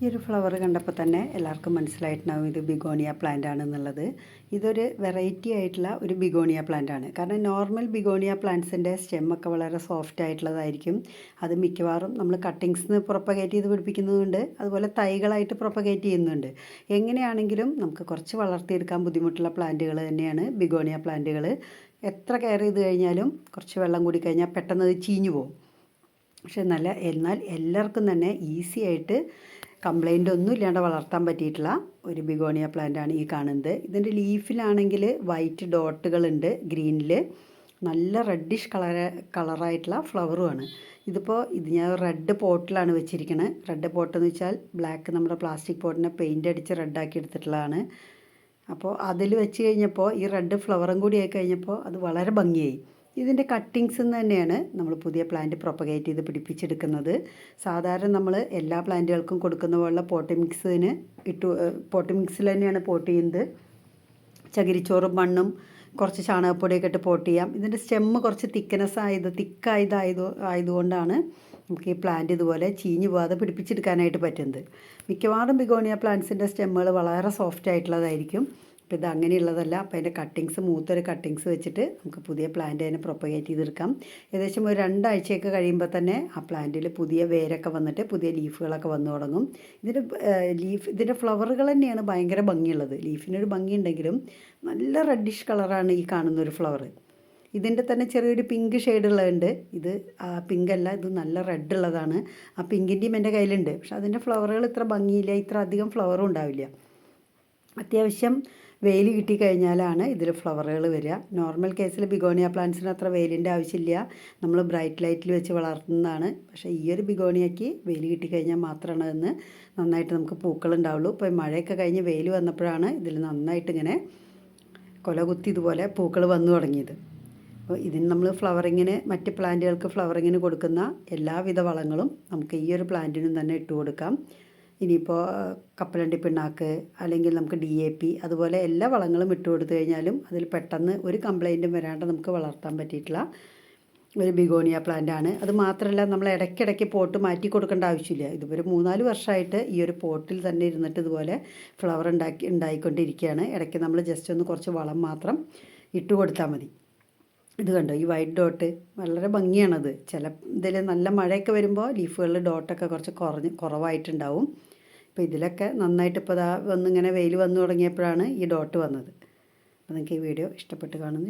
ഈ ഒരു ഫ്ലവർ കണ്ടപ്പോൾ തന്നെ എല്ലാവർക്കും മനസ്സിലായിട്ടുണ്ടാവും ഇത് ബിഗോണിയ പ്ലാന്റ് ആണെന്നുള്ളത്. ഇതൊരു വെറൈറ്റി ആയിട്ടുള്ള ഒരു ബിഗോണിയ പ്ലാന്റ് ആണ്. കാരണം നോർമൽ ബിഗോണിയ പ്ലാന്റ്സിന്റെ സ്റ്റെമ്മൊക്കെ വളരെ സോഫ്റ്റ് ആയിട്ടുള്ളതായിരിക്കും. അത് മിക്കവാറും നമ്മൾ കട്ടിങ്സിന് പ്രൊപ്പഗേറ്റ് ചെയ്ത് പിടിപ്പിക്കുന്നതുകൊണ്ട് അതുപോലെ തൈകളായിട്ട് പ്രൊപ്പഗേറ്റ് ചെയ്യുന്നുണ്ട്. എങ്ങനെയാണെങ്കിലും നമുക്ക് കുറച്ച് വളർത്തിയെടുക്കാൻ ബുദ്ധിമുട്ടുള്ള പ്ലാന്റുകൾ തന്നെയാണ് ബിഗോണിയ പ്ലാന്റുകൾ എത്ര കെയർ ചെയ്ത് കഴിഞ്ഞാലും കുറച്ച് വെള്ളം കൂടി കഴിഞ്ഞാൽ പെട്ടെന്ന് അത് ചീഞ്ഞു പോകും. പക്ഷെ നല്ല എന്നാൽ എല്ലാവർക്കും തന്നെ ഈസി ആയിട്ട് കംപ്ലൈന്റ് ഒന്നും ഇല്ലാണ്ട് വളർത്താൻ പറ്റിയിട്ടുള്ള ഒരു ബിഗോണിയ പ്ലാന്റ് ആണ് ഈ കാണുന്നത്. ഇതിന്റെ ലീഫിലാണെങ്കിൽ വൈറ്റ് ഡോട്ടുകളുണ്ട് ഗ്രീനിൽ. നല്ല റെഡിഷ് കളർ കളറായിട്ടുള്ള ഫ്ലവറുമാണ്. ഇതിപ്പോൾ ഇത് ഞാൻ റെഡ് പോട്ടിലാണ് വെച്ചിരിക്കുന്നത് റെഡ് പോട്ട് എന്ന് വെച്ചാൽ ബ്ലാക്ക് നമ്മുടെ പ്ലാസ്റ്റിക് പോട്ടിനെ പെയിന്റ് അടിച്ച് റെഡാക്കി എടുത്തിട്ടുള്ളതാണ്. അപ്പോൾ അതിൽ വെച്ച് കഴിഞ്ഞപ്പോൾ ഈ റെഡ് ഫ്ലവറും കൂടി ആയി കഴിഞ്ഞപ്പോൾ അത് വളരെ ഭംഗിയായി. ഇതിന്റെ കട്ടിങ്സ് തന്നെയാണ് നമ്മൾ പുതിയ പ്ലാന്റ് പ്രൊപ്പഗേറ്റ് ചെയ്ത് പിടിപ്പിച്ചെടുക്കുന്നത്. സാധാരണ നമ്മൾ എല്ലാ പ്ലാന്റുകൾക്കും കൊടുക്കുന്ന പോലുള്ള പോട്ടി മിക്സിന് ഇട്ടു പോട്ടി തന്നെയാണ് പോട്ട് ചെയ്യുന്നത്. ചകിരിച്ചോറും മണ്ണും കുറച്ച് ചാണകപ്പൊടിയൊക്കെ ഇട്ട് പോട്ട് ചെയ്യാം. ഇതിന്റെ സ്റ്റെമ്മ് കുറച്ച് തിക്കനെസ് ആയത് തിക്കായതായത് ആയതുകൊണ്ടാണ് നമുക്ക് ഈ പ്ലാന്റ് ഇതുപോലെ ചീഞ്ഞു പോകാതെ പിടിപ്പിച്ചെടുക്കാനായിട്ട് പറ്റുന്നത്. മിക്കവാറും ബിഗോണിയ പ്ലാന്റ്സിന്റെ സ്റ്റെമ്മുകൾ വളരെ സോഫ്റ്റ് ആയിട്ടുള്ളതായിരിക്കും. അപ്പോൾ ഇത് അങ്ങനെയുള്ളതല്ല. അപ്പോൾ അതിന്റെ കട്ടിങ്സ് മൂത്തൊരു കട്ടിങ്സ് വെച്ചിട്ട് നമുക്ക് പുതിയ പ്ലാന്റ് അതിനെ പ്രൊപ്പഗേറ്റ് ചെയ്തെടുക്കാം. ഏകദേശം ഒരു രണ്ടാഴ്ചയൊക്കെ കഴിയുമ്പോൾ തന്നെ ആ പ്ലാന്റിൽ പുതിയ വേരൊക്കെ വന്നിട്ട് പുതിയ ലീഫുകളൊക്കെ വന്നു തുടങ്ങും. ഇതിന്റെ ലീഫ് ഇതിന്റെ ഫ്ലവറുകൾ തന്നെയാണ് ഭയങ്കര ഭംഗിയുള്ളത്. ലീഫിനൊരു ഭംഗിയുണ്ടെങ്കിലും നല്ല റെഡിഷ് കളറാണ് ഈ കാണുന്ന ഒരു ഫ്ലവർ ഇതിന്റെ തന്നെ ചെറിയൊരു പിങ്ക് ഷെയ്ഡുള്ളതുണ്ട് ഇത് പിങ്ക് അല്ല ഇത് നല്ല റെഡ് ഉള്ളതാണ്. ആ പിങ്കിന്റെയും എന്റെ കയ്യിലുണ്ട്. പക്ഷെ അതിന്റെ ഫ്ലവറുകൾ ഇത്ര ഭംഗിയില്ല ഇത്ര അധികം ഫ്ലവറും ഉണ്ടാവില്ല. അത്യാവശ്യം വെയിൽ കിട്ടിക്കഴിഞ്ഞാലാണ് ഇതിൽ ഫ്ലവറുകൾ വരിക. നോർമൽ കേസിൽ ബിഗോണിയ പ്ലാന്റ്സിന് അത്ര വെയിലിന്റെ ആവശ്യമില്ല. നമ്മൾ ബ്രൈറ്റ് ലൈറ്റിൽ വെച്ച് വളർത്തുന്നതാണ്. പക്ഷേ ഈ ഒരു ബിഗോണിയയ്ക്ക് വെയിൽ കിട്ടിക്കഴിഞ്ഞാൽ മാത്രമാണ് അതിന് നന്നായിട്ട് നമുക്ക് പൂക്കൾ ഉണ്ടാവുള്ളൂ ഇപ്പോൾ മഴയൊക്കെ കഴിഞ്ഞ് വെയിൽ വന്നപ്പോഴാണ് ഇതിൽ നന്നായിട്ട് ഇങ്ങനെ കൊല കുത്തി ഇതുപോലെ പൂക്കൾ വന്നു തുടങ്ങിയത്. അപ്പോൾ ഇതിന് നമ്മൾ ഫ്ലവറിങ്ങിന് മറ്റ് പ്ലാന്റുകൾക്ക് ഫ്ലവറിങ്ങിന് കൊടുക്കുന്ന എല്ലാവിധ വളങ്ങളും നമുക്ക് ഈ ഒരു പ്ലാന്റിനും തന്നെ ഇട്ട് കൊടുക്കാം. ഇനിയിപ്പോൾ കപ്പലണ്ടി പിണ്ണാക്ക് അല്ലെങ്കിൽ നമുക്ക് ഡി എ പി അതുപോലെ എല്ലാ വളങ്ങളും ഇട്ട് കൊടുത്തു കഴിഞ്ഞാലും അതിൽ പെട്ടെന്ന് ഒരു കംപ്ലൈന്റും വരാണ്ട് നമുക്ക് വളർത്താൻ പറ്റിയിട്ടുള്ള ഒരു ബിഗോണിയ പ്ലാന്റ് ആണ്. അത് മാത്രമല്ല നമ്മൾ ഇടയ്ക്കിടയ്ക്ക് പോട്ട് മാറ്റി കൊടുക്കേണ്ട ആവശ്യമില്ല. ഇതുപോലെ മൂന്നാൽ വർഷമായിട്ട് ഈ ഒരു പോട്ടിൽ തന്നെ ഇരുന്നിട്ട് ഇതുപോലെ ഫ്ലവർ ഉണ്ടാക്കി ഉണ്ടായിക്കൊണ്ടിരിക്കുകയാണ്. ഇടയ്ക്ക് നമ്മൾ ജസ്റ്റ് ഒന്ന് കുറച്ച് വളം മാത്രം ഇട്ട് കൊടുത്താൽ മതി. ഇത് കണ്ടോ? ഈ വൈറ്റ് ഡോട്ട് വളരെ ഭംഗിയാണത്. ചില ഇതിൽ നല്ല മഴയൊക്കെ വരുമ്പോൾ ലീഫുകളിൽ ഡോട്ടൊക്കെ കുറച്ച് കുറഞ്ഞ് കുറവായിട്ടുണ്ടാവും. അപ്പോൾ ഇതിലൊക്കെ നന്നായിട്ട് ഇപ്പോൾ ഇതാ വന്നിങ്ങനെ വെയിൽ വന്നു തുടങ്ങിയപ്പോഴാണ് ഈ ഡോട്ട് വന്നത്. അപ്പോൾ നിങ്ങൾക്ക് ഈ വീഡിയോ ഇഷ്ടപ്പെട്ട് കാണുന്നു